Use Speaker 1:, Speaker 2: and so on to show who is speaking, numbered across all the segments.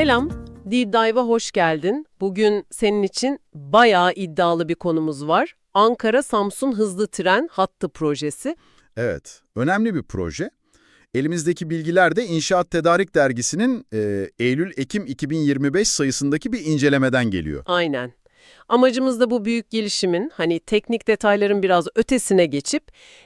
Speaker 1: Selam, Deep Dive'a hoş geldin. Bugün senin için bayağı iddialı bir konumuz var. Ankara-Samsun hızlı tren hattı projesi.
Speaker 2: Evet, önemli bir proje. Elimizdeki bilgiler de İnşaat Tedarik Dergisi'nin e, Eylül-Ekim 2025 sayısındaki bir incelemeden geliyor.
Speaker 1: Aynen. Amacımız da bu büyük gelişimin hani teknik detayların biraz ötesine geçip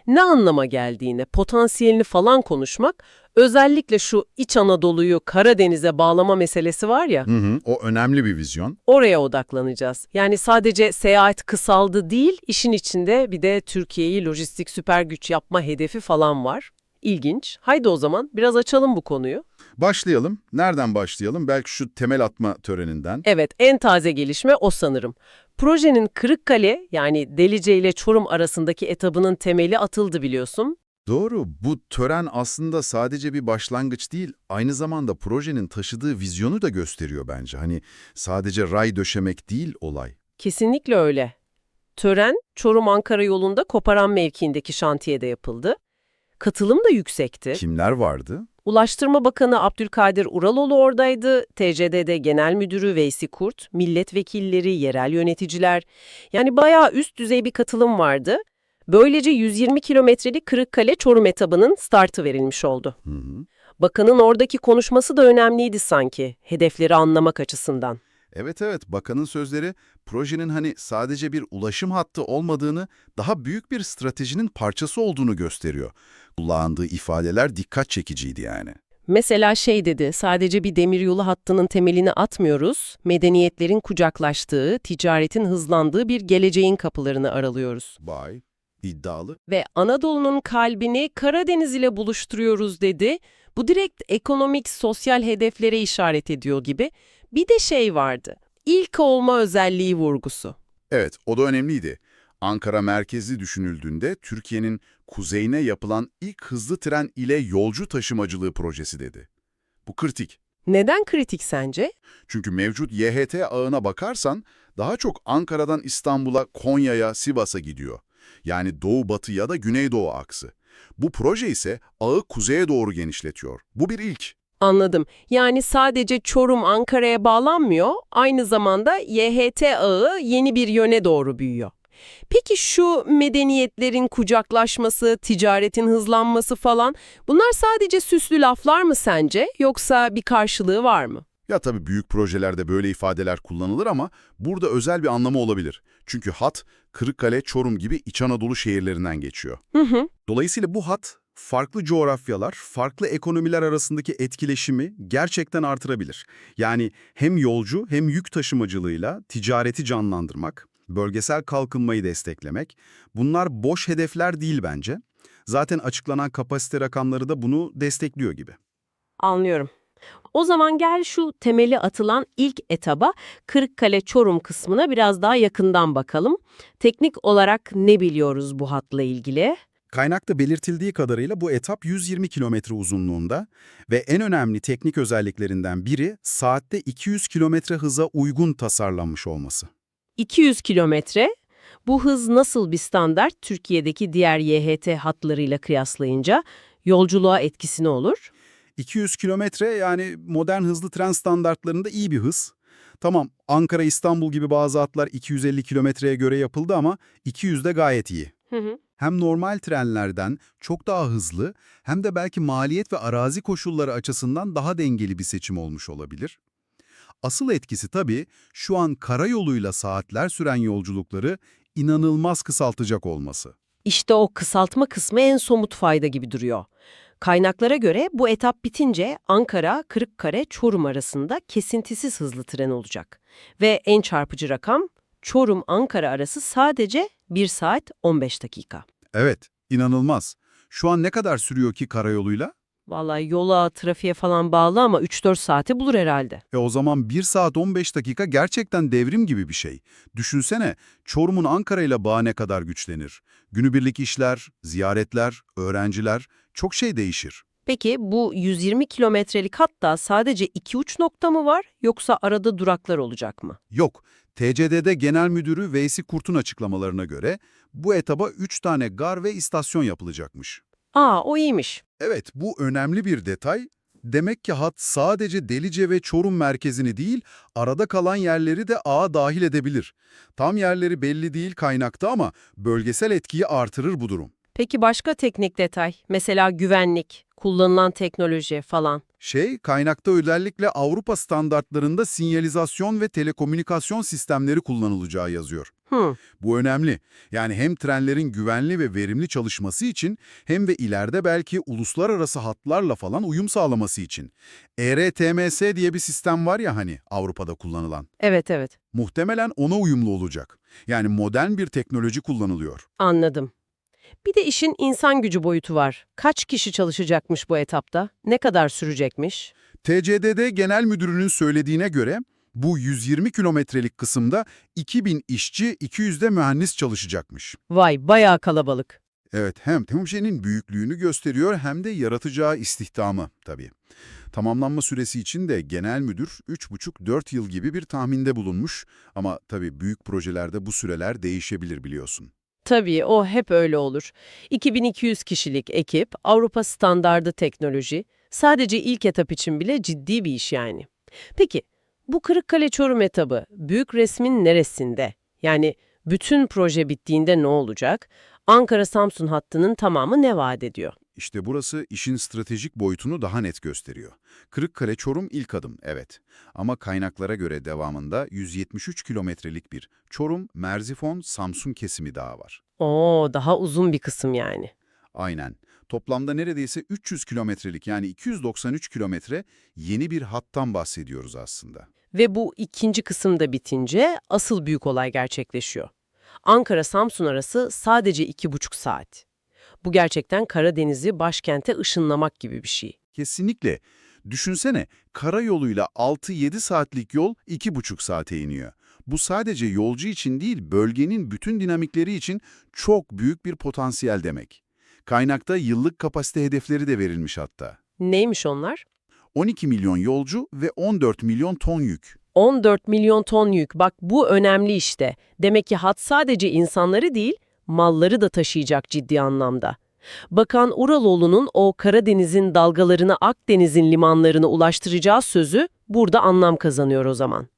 Speaker 1: ne anlama geldiğini, potansiyelini falan konuşmak. Özellikle şu İç Anadolu'yu Karadeniz'e bağlama meselesi var ya,
Speaker 2: Hı hı, o önemli bir vizyon.
Speaker 1: oraya odaklanacağız. Yani sadece seyahat kısaldı değil, işin içinde bir de Türkiye'yi lojistik süper güç yapma hedefi falan var. İlginç. Haydi o zaman biraz açalım bu konuyu.
Speaker 2: Başlayalım. Nereden başlayalım? Belki şu temel atma töreninden.
Speaker 1: Evet, en taze gelişme o sanırım. Projenin Kırıkkale yani Delice ile Çorum arasındaki etabının temeli atıldı biliyorsun.
Speaker 2: Doğru, bu tören aslında sadece bir başlangıç değil, aynı zamanda projenin taşıdığı vizyonu da gösteriyor bence. Hani sadece ray döşemek değil olay.
Speaker 1: Kesinlikle öyle. Tören, Çorum-Ankara yolunda Koparan mevkiindeki şantiyede yapıldı. Katılım da yüksekti.
Speaker 2: Kimler vardı?
Speaker 1: Ulaştırma Bakanı Abdülkadir Uraloğlu oradaydı, TCDD Genel Müdürü Veysi Kurt, milletvekilleri, yerel yöneticiler. Yani bayağı üst düzey bir katılım vardı. Böylece 120 kilometrelik Kırıkkale-Çorum etabının startı verilmiş oldu.
Speaker 2: Hı hı.
Speaker 1: Bakanın oradaki konuşması da önemliydi sanki, hedefleri anlamak açısından.
Speaker 2: Evet evet, bakanın sözleri projenin hani sadece bir ulaşım hattı olmadığını, daha büyük bir stratejinin parçası olduğunu gösteriyor. Kullandığı ifadeler dikkat çekiciydi yani.
Speaker 1: Mesela şey dedi, sadece bir demiryolu hattının temelini atmıyoruz, medeniyetlerin kucaklaştığı, ticaretin hızlandığı bir geleceğin kapılarını aralıyoruz.
Speaker 2: Bay, iddialı.
Speaker 1: Ve Anadolu'nun kalbini Karadeniz ile buluşturuyoruz dedi. Bu direkt ekonomik, sosyal hedeflere işaret ediyor gibi. Bir de şey vardı, ilk olma özelliği vurgusu.
Speaker 2: Evet, o da önemliydi. Ankara merkezli düşünüldüğünde Türkiye'nin kuzeyine yapılan ilk hızlı tren ile yolcu taşımacılığı projesi dedi. Bu kritik.
Speaker 1: Neden kritik sence?
Speaker 2: Çünkü mevcut YHT ağına bakarsan daha çok Ankara'dan İstanbul'a, Konya'ya, Sivas'a gidiyor. Yani doğu-batı ya da güneydoğu aksı. Bu proje ise ağı kuzeye doğru genişletiyor. Bu bir ilk.
Speaker 1: Anladım. Yani sadece Çorum Ankara'ya bağlanmıyor, aynı zamanda YHT ağı yeni bir yöne doğru büyüyor. Peki şu medeniyetlerin kucaklaşması, ticaretin hızlanması falan bunlar sadece süslü laflar mı sence yoksa bir karşılığı var mı?
Speaker 2: Ya tabii büyük projelerde böyle ifadeler kullanılır ama burada özel bir anlamı olabilir. Çünkü hat Kırıkkale, Çorum gibi İç Anadolu şehirlerinden geçiyor.
Speaker 1: Hı hı.
Speaker 3: Dolayısıyla bu hat farklı coğrafyalar, farklı ekonomiler arasındaki etkileşimi gerçekten artırabilir. Yani hem yolcu hem yük taşımacılığıyla ticareti canlandırmak, bölgesel kalkınmayı desteklemek bunlar boş hedefler değil bence. Zaten açıklanan kapasite rakamları da bunu destekliyor gibi.
Speaker 1: Anlıyorum. O zaman gel şu temeli atılan ilk etaba Kırıkkale-Çorum kısmına biraz daha yakından bakalım. Teknik olarak ne biliyoruz bu hatla ilgili?
Speaker 3: Kaynakta belirtildiği kadarıyla bu etap 120 kilometre uzunluğunda ve en önemli teknik özelliklerinden biri saatte 200 kilometre hıza uygun tasarlanmış olması.
Speaker 1: 200 kilometre. Bu hız nasıl bir standart Türkiye'deki diğer YHT hatlarıyla kıyaslayınca yolculuğa etkisi ne olur?
Speaker 3: 200 kilometre yani modern hızlı tren standartlarında iyi bir hız. Tamam Ankara-İstanbul gibi bazı hatlar 250 kilometreye göre yapıldı ama 200 de gayet iyi.
Speaker 1: Hı hı.
Speaker 3: Hem normal trenlerden çok daha hızlı hem de belki maliyet ve arazi koşulları açısından daha dengeli bir seçim olmuş olabilir. Asıl etkisi tabii şu an karayoluyla saatler süren yolculukları inanılmaz kısaltacak olması.
Speaker 1: İşte o kısaltma kısmı en somut fayda gibi duruyor. Kaynaklara göre bu etap bitince Ankara, Kırıkkale, Çorum arasında kesintisiz hızlı tren olacak. Ve en çarpıcı rakam Çorum-Ankara arası sadece 1 saat 15 dakika.
Speaker 3: Evet, inanılmaz. Şu an ne kadar sürüyor ki karayoluyla?
Speaker 1: Vallahi yola, trafiğe falan bağlı ama 3-4 saate bulur herhalde.
Speaker 3: E o zaman 1 saat 15 dakika gerçekten devrim gibi bir şey. Düşünsene, Çorum'un Ankara ile bağı ne kadar güçlenir. Günübirlik işler, ziyaretler, öğrenciler, çok şey değişir.
Speaker 1: Peki bu 120 kilometrelik hatta sadece iki uç nokta mı var yoksa arada duraklar olacak mı?
Speaker 3: Yok, TCDD Genel Müdürü Veysi Kurt'un açıklamalarına göre bu etaba 3 tane gar ve istasyon yapılacakmış.
Speaker 1: Aa o iyiymiş.
Speaker 3: Evet, bu önemli bir detay. Demek ki hat sadece Delice ve Çorum merkezini değil, arada kalan yerleri de ağa dahil edebilir. Tam yerleri belli değil kaynakta ama bölgesel etkiyi artırır bu durum.
Speaker 1: Peki başka teknik detay? Mesela güvenlik, kullanılan teknoloji falan.
Speaker 3: Şey, kaynakta özellikle Avrupa standartlarında sinyalizasyon ve telekomünikasyon sistemleri kullanılacağı yazıyor.
Speaker 1: Hı,
Speaker 3: Bu önemli. Yani hem trenlerin güvenli ve verimli çalışması için hem de ileride belki uluslararası hatlarla falan uyum sağlaması için. ERTMS diye bir sistem var ya hani Avrupa'da kullanılan.
Speaker 1: evet evet.
Speaker 3: Muhtemelen ona uyumlu olacak. Yani modern bir teknoloji kullanılıyor.
Speaker 1: Anladım. Bir de işin insan gücü boyutu var. Kaç kişi çalışacakmış bu etapta? Ne kadar sürecekmiş?
Speaker 3: TCDD Genel Müdürü'nün söylediğine göre bu 120 kilometrelik kısımda 2000 işçi, 200 de mühendis çalışacakmış.
Speaker 1: Vay, bayağı kalabalık.
Speaker 3: Evet, hem Temuşe'nin büyüklüğünü gösteriyor hem de yaratacağı istihdamı tabii. Tamamlanma süresi için de genel müdür 3,5-4 yıl gibi bir tahminde bulunmuş ama tabii büyük projelerde bu süreler değişebilir biliyorsun.
Speaker 1: Tabii o hep öyle olur. 2200 kişilik ekip, Avrupa standardı teknoloji, sadece ilk etap için bile ciddi bir iş yani. Peki, bu Kırıkkale-Çorum etabı büyük resmin neresinde? Yani bütün proje bittiğinde ne olacak? Ankara-Samsun hattının tamamı ne vaat ediyor?
Speaker 3: İşte burası işin stratejik boyutunu daha net gösteriyor. Kırıkkale-Çorum ilk adım, evet. Ama kaynaklara göre devamında 173 kilometrelik bir Çorum-Merzifon-Samsun kesimi daha var.
Speaker 1: Oo, daha uzun bir kısım yani.
Speaker 3: Aynen. Toplamda neredeyse 300 kilometrelik yani 293 kilometre yeni bir hattan bahsediyoruz aslında.
Speaker 1: Ve bu ikinci kısımda bitince asıl büyük olay gerçekleşiyor. Ankara-Samsun arası sadece iki buçuk saat. Bu gerçekten Karadeniz'i başkente ışınlamak gibi bir şey.
Speaker 3: Kesinlikle. Düşünsene, karayoluyla 6-7 saatlik yol 2,5 saate iniyor. Bu sadece yolcu için değil, bölgenin bütün dinamikleri için çok büyük bir potansiyel demek. Kaynakta yıllık kapasite hedefleri de verilmiş hatta.
Speaker 1: Neymiş onlar?
Speaker 3: 12 milyon yolcu ve 14 milyon ton yük.
Speaker 1: 14 milyon ton yük. Bak bu önemli işte. Demek ki hat sadece insanları değil, malları da taşıyacak ciddi anlamda. Bakan Uraloğlu'nun o Karadeniz'in dalgalarını Akdeniz'in limanlarına ulaştıracağı sözü burada anlam kazanıyor o zaman.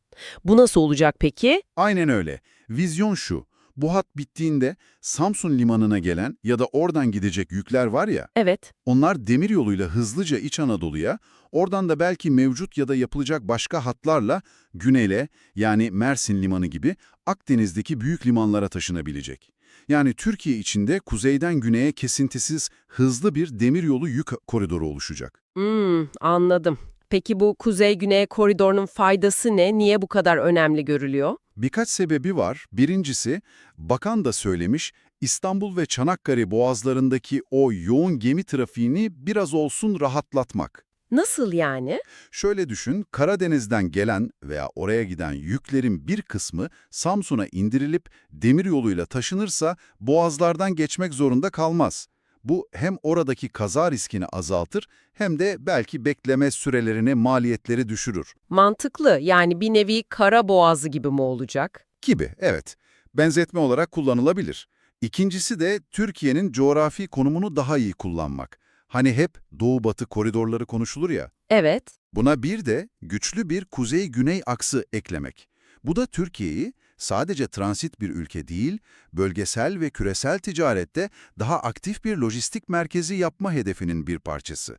Speaker 1: Bu nasıl olacak peki?
Speaker 3: Aynen öyle. Vizyon şu. Bu hat bittiğinde Samsun limanına gelen ya da oradan gidecek yükler var ya,
Speaker 1: Evet,
Speaker 3: onlar demir yoluyla hızlıca İç Anadolu'ya, oradan da belki mevcut ya da yapılacak başka hatlarla güneyle yani Mersin Limanı gibi Akdeniz'deki büyük limanlara taşınabilecek. Yani Türkiye içinde kuzeyden güneye kesintisiz hızlı bir demiryolu yük koridoru oluşacak.
Speaker 1: Hmm, anladım. Peki bu kuzey-güney koridorunun faydası ne? Niye bu kadar önemli görülüyor?
Speaker 3: Birkaç sebebi var. Birincisi, bakan da söylemiş, İstanbul ve Çanakkale boğazlarındaki o yoğun gemi trafiğini biraz olsun rahatlatmak.
Speaker 1: Nasıl yani?
Speaker 3: Şöyle düşün, Karadeniz'den gelen veya oraya giden yüklerin bir kısmı Samsun'a indirilip demiryoluyla taşınırsa boğazlardan geçmek zorunda kalmaz. Bu hem oradaki kaza riskini azaltır hem de belki bekleme sürelerini, maliyetleri düşürür.
Speaker 1: Mantıklı. Yani bir nevi kara boğazı gibi mi olacak?
Speaker 3: Gibi, evet. Benzetme olarak kullanılabilir. İkincisi de Türkiye'nin coğrafi konumunu daha iyi kullanmak. Hani hep doğu-batı koridorları konuşulur ya.
Speaker 1: Evet.
Speaker 3: Buna bir de güçlü bir kuzey-güney aksı eklemek. Bu da Türkiye'yi sadece transit bir ülke değil, bölgesel ve küresel ticarette daha aktif bir lojistik merkezi yapma hedefinin bir parçası.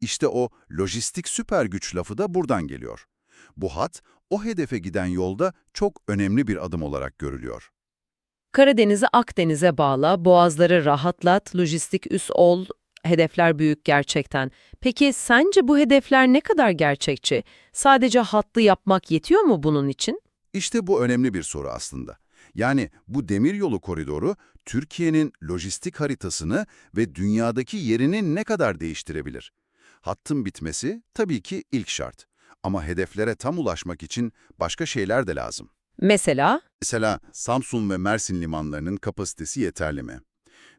Speaker 3: İşte o lojistik süper güç lafı da buradan geliyor. Bu hat, o hedefe giden yolda çok önemli bir adım olarak görülüyor.
Speaker 1: Karadeniz'i Akdeniz'e bağla, boğazları rahatlat, lojistik üs ol, hedefler büyük gerçekten. Peki sence bu hedefler ne kadar gerçekçi? Sadece hattı yapmak yetiyor mu bunun için?
Speaker 3: İşte bu önemli bir soru aslında. Yani bu demiryolu koridoru Türkiye'nin lojistik haritasını ve dünyadaki yerini ne kadar değiştirebilir? Hattın bitmesi tabii ki ilk şart. Ama hedeflere tam ulaşmak için başka şeyler de lazım.
Speaker 1: Mesela?
Speaker 3: Mesela Samsun ve Mersin limanlarının kapasitesi yeterli mi?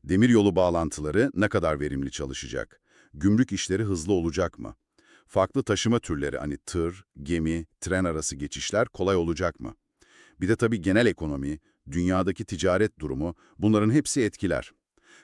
Speaker 3: Demiryolu bağlantıları ne kadar verimli çalışacak? Gümrük işleri hızlı olacak mı? Farklı taşıma türleri hani tır, gemi, tren arası geçişler kolay olacak mı? Bir de tabii genel ekonomi, dünyadaki ticaret durumu bunların hepsi etkiler.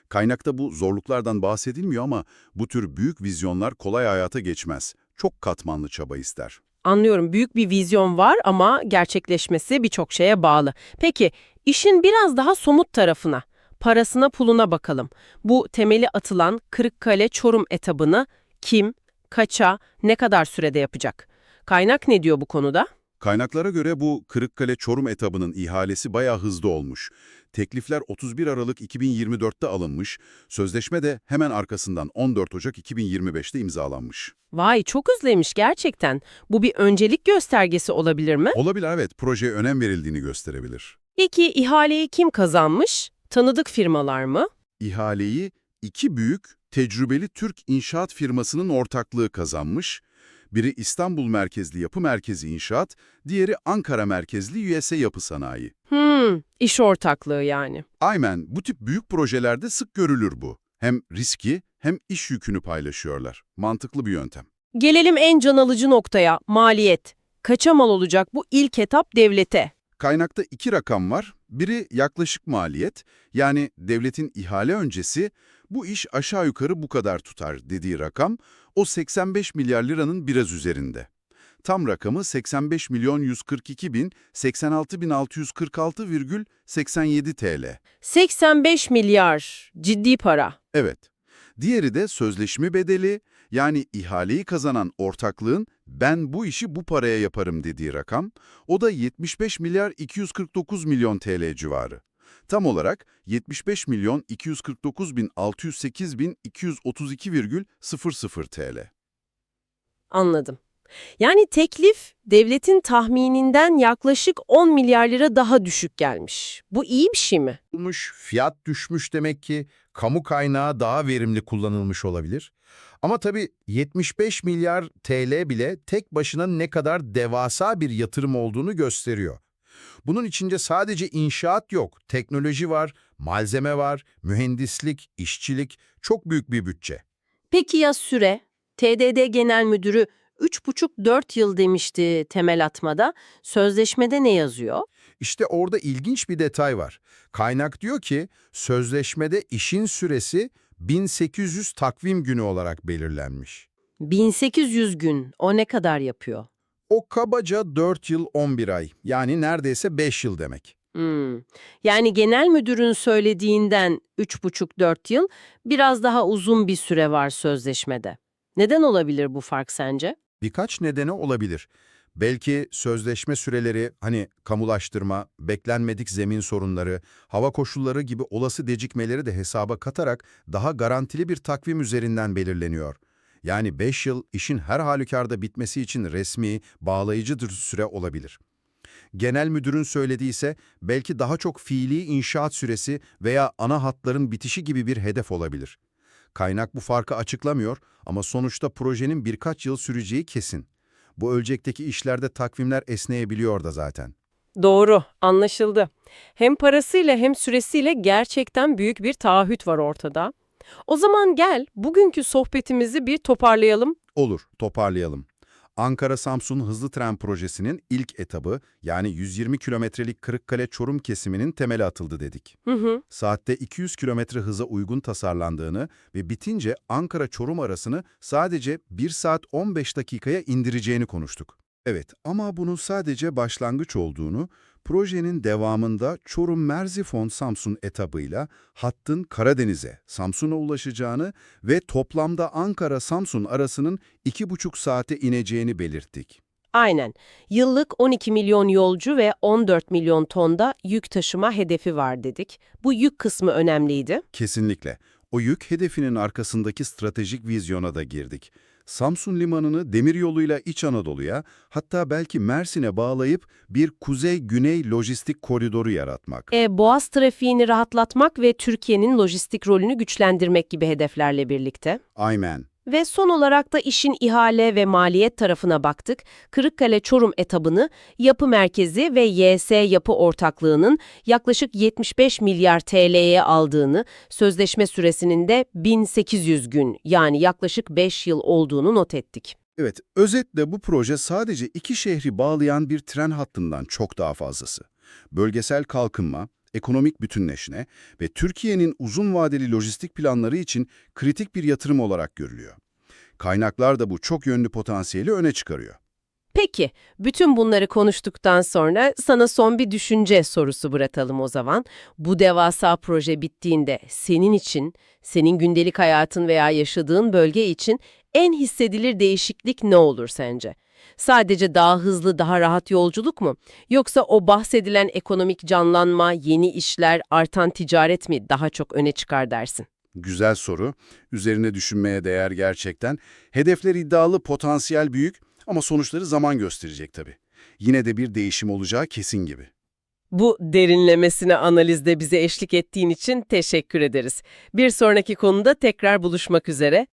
Speaker 3: Kaynakta bu zorluklardan bahsedilmiyor ama bu tür büyük vizyonlar kolay hayata geçmez. çok katmanlı çaba ister.
Speaker 1: Anlıyorum büyük bir vizyon var ama gerçekleşmesi birçok şeye bağlı. Peki işin biraz daha somut tarafına, parasına puluna bakalım. Bu temeli atılan Kırıkkale-Çorum etabını kim, kaça, ne kadar sürede yapacak? Kaynak ne diyor bu konuda?
Speaker 3: Kaynaklara göre bu Kırıkkale-Çorum etabının ihalesi bayağı hızlı olmuş. Teklifler 31 Aralık 2024'te alınmış, sözleşme de hemen arkasından 14 Ocak 2025'te imzalanmış.
Speaker 1: Vay çok hızlıymış gerçekten. Bu bir öncelik göstergesi olabilir mi?
Speaker 3: Olabilir evet, projeye önem verildiğini gösterebilir.
Speaker 1: Peki ihaleyi kim kazanmış? Tanıdık firmalar mı?
Speaker 3: İhaleyi iki büyük, tecrübeli Türk inşaat firmasının ortaklığı kazanmış. Biri İstanbul merkezli Yapı Merkezi İnşaat, diğeri Ankara merkezli USA Yapı Sanayi.
Speaker 1: Hmm, iş ortaklığı yani.
Speaker 3: Aynen, bu tip büyük projelerde sık görülür bu. Hem riski hem iş yükünü paylaşıyorlar. Mantıklı bir yöntem.
Speaker 1: Gelelim en can alıcı noktaya, maliyet. Kaça mal olacak bu ilk etap devlete?
Speaker 3: Kaynakta iki rakam var. Biri yaklaşık maliyet, yani devletin ihale öncesi bu iş aşağı yukarı bu kadar tutar dediği rakam, o 85 milyar liranın biraz üzerinde. Tam rakamı 85 milyon 142 bin 86 bin 646,87 TL.
Speaker 1: 85 milyar, ciddi para.
Speaker 3: Evet. Diğeri de sözleşme bedeli, yani ihaleyi kazanan ortaklığın ben bu işi bu paraya yaparım dediği rakam, o da 75 milyar 249 milyon TL civarı. Tam olarak 75 milyon 249 bin 608 bin 232,00 TL.
Speaker 1: Anladım. Yani teklif devletin tahmininden yaklaşık 10 milyar lira daha düşük gelmiş. Bu iyi bir şey mi?
Speaker 4: olmuş, fiyat düşmüş demek ki kamu kaynağı daha verimli kullanılmış olabilir. Ama tabii 75 milyar TL bile tek başına ne kadar devasa bir yatırım olduğunu gösteriyor. Bunun içinde sadece inşaat yok, teknoloji var, malzeme var, mühendislik, işçilik, çok büyük bir bütçe.
Speaker 1: Peki ya süre? TDD Genel Müdürü 3,5-4 yıl demişti temel atmada. Sözleşmede ne yazıyor?
Speaker 4: İşte orada ilginç bir detay var. Kaynak diyor ki sözleşmede işin süresi 1800 takvim günü olarak belirlenmiş.
Speaker 1: 1800 gün. O ne kadar yapıyor?
Speaker 4: O kabaca 4 yıl 11 ay yani neredeyse 5 yıl demek.
Speaker 1: Hmm. Yani genel müdürün söylediğinden 3,5-4 yıl biraz daha uzun bir süre var sözleşmede. Neden olabilir bu fark sence?
Speaker 4: Birkaç nedeni olabilir. Belki sözleşme süreleri hani kamulaştırma, beklenmedik zemin sorunları, hava koşulları gibi olası gecikmeleri de hesaba katarak daha garantili bir takvim üzerinden belirleniyor. Yani 5 yıl işin her halükarda bitmesi için resmi, bağlayıcıdır süre olabilir. Genel müdürün söylediği ise belki daha çok fiili inşaat süresi veya ana hatların bitişi gibi bir hedef olabilir. Kaynak bu farkı açıklamıyor ama sonuçta projenin birkaç yıl süreceği kesin. Bu ölçekteki işlerde takvimler esneyebiliyor da zaten.
Speaker 1: Doğru, anlaşıldı. Hem parasıyla hem süresiyle gerçekten büyük bir taahhüt var ortada. O zaman gel bugünkü sohbetimizi bir toparlayalım.
Speaker 3: Olur, toparlayalım. Ankara-Samsun hızlı tren projesinin ilk etabı yani 120 kilometrelik Kırıkkale-Çorum kesiminin temeli atıldı dedik.
Speaker 1: Hı hı.
Speaker 3: Saatte 200 kilometre hıza uygun tasarlandığını ve bitince Ankara-Çorum arasını sadece 1 saat 15 dakikaya indireceğini konuştuk. Evet ama bunun sadece başlangıç olduğunu, projenin devamında Çorum-Merzifon-Samsun etabıyla hattın Karadeniz'e, Samsun'a ulaşacağını ve toplamda Ankara-Samsun arasının 2,5 saate ineceğini belirttik.
Speaker 1: Aynen. Yıllık 12 milyon yolcu ve 14 milyon tonda yük taşıma hedefi var dedik. Bu yük kısmı önemliydi.
Speaker 3: Kesinlikle. O yük hedefinin arkasındaki stratejik vizyona da girdik. Samsun Limanı'nı demiryoluyla İç Anadolu'ya, hatta belki Mersin'e bağlayıp bir kuzey-güney lojistik koridoru yaratmak.
Speaker 1: E, Boğaz trafiğini rahatlatmak ve Türkiye'nin lojistik rolünü güçlendirmek gibi hedeflerle birlikte.
Speaker 3: Aynen.
Speaker 1: Ve son olarak da işin ihale ve maliyet tarafına baktık. Kırıkkale-Çorum etabını Yapı Merkezi ve YS Yapı Ortaklığı'nın yaklaşık 75 milyar TL'ye aldığını, sözleşme süresinin de 1800 gün yani yaklaşık 5 yıl olduğunu not ettik.
Speaker 3: Evet, özetle bu proje sadece iki şehri bağlayan bir tren hattından çok daha fazlası. Bölgesel kalkınma, ekonomik bütünleşme ve Türkiye'nin uzun vadeli lojistik planları için kritik bir yatırım olarak görülüyor. Kaynaklar da bu çok yönlü potansiyeli öne çıkarıyor.
Speaker 1: Peki, bütün bunları konuştuktan sonra sana son bir düşünce sorusu bırakalım o zaman. Bu devasa proje bittiğinde senin için, senin gündelik hayatın veya yaşadığın bölge için en hissedilir değişiklik ne olur sence? Sadece daha hızlı, daha rahat yolculuk mu? Yoksa o bahsedilen ekonomik canlanma, yeni işler, artan ticaret mi daha çok öne çıkar dersin?
Speaker 3: Güzel soru. Üzerine düşünmeye değer gerçekten. Hedefler iddialı, potansiyel büyük ama sonuçları zaman gösterecek tabii. Yine de bir değişim olacağı kesin gibi.
Speaker 1: Bu derinlemesine analizde bize eşlik ettiğin için teşekkür ederiz. Bir sonraki konuda tekrar buluşmak üzere.